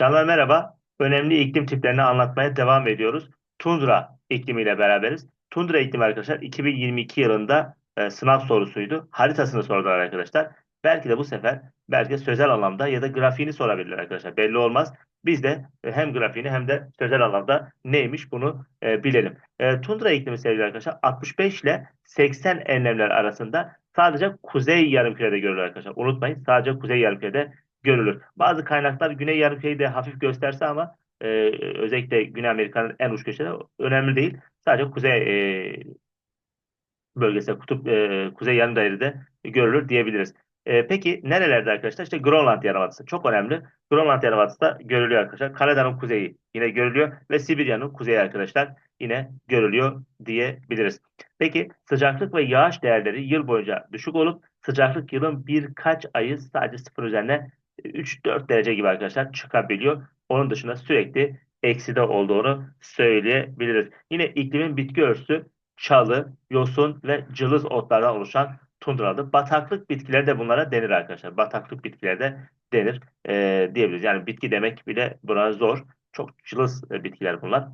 Canlar merhaba. Önemli iklim tiplerini anlatmaya devam ediyoruz. Tundra iklimiyle beraberiz. Tundra iklimi arkadaşlar 2022 yılında e, sınav sorusuydu. Haritasını sordular arkadaşlar. Belki de bu sefer belki sözel anlamda ya da grafiğini sorabilirler arkadaşlar. Belli olmaz. Biz de e, hem grafiğini hem de sözel anlamda neymiş bunu e, bilelim. E, tundra iklimi sevgili arkadaşlar 65 ile 80 enlemler arasında sadece kuzey yarımkürede görülür arkadaşlar. Unutmayın sadece kuzey yarımkürede görülür. Bazı kaynaklar Güney Yarımküre'yi de hafif gösterse ama e, özellikle Güney Amerika'nın en uç köşeleri önemli değil. Sadece kuzey e, bölgesi, kutup e, kuzey yarımdaire'de görülür diyebiliriz. E, peki nerelerde arkadaşlar? İşte Grönland Yarımadası çok önemli. Grönland Yarımadası da görülüyor arkadaşlar. Kanada'nın kuzeyi yine görülüyor ve Sibirya'nın kuzeyi arkadaşlar yine görülüyor diyebiliriz. Peki sıcaklık ve yağış değerleri yıl boyunca düşük olup sıcaklık yılın birkaç ayı sadece sıfır üzerine 3-4 derece gibi arkadaşlar çıkabiliyor. Onun dışında sürekli ekside olduğunu söyleyebiliriz. Yine iklimin bitki örtüsü çalı, yosun ve cılız otlardan oluşan tundralı. Bataklık bitkileri de bunlara denir arkadaşlar. Bataklık bitkileri de denir e, diyebiliriz. Yani bitki demek bile buna zor. Çok cılız e, bitkiler bunlar.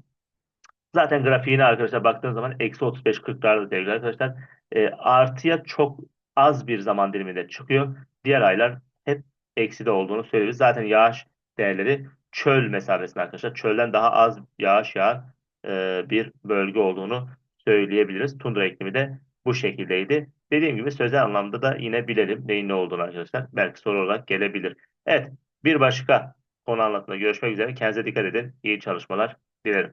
Zaten grafiğine arkadaşlar baktığınız zaman eksi 35-40'larda sevgili arkadaşlar. E, artıya çok az bir zaman diliminde çıkıyor. Diğer aylar hep ekside olduğunu söylüyoruz. Zaten yağış değerleri çöl mesafesinde arkadaşlar. Çölden daha az yağış yağan e, bir bölge olduğunu söyleyebiliriz. Tundra iklimi de bu şekildeydi. Dediğim gibi sözel anlamda da yine bilelim neyin ne olduğunu arkadaşlar. Belki soru olarak gelebilir. Evet bir başka konu anlatımda görüşmek üzere. Kendinize dikkat edin. İyi çalışmalar dilerim.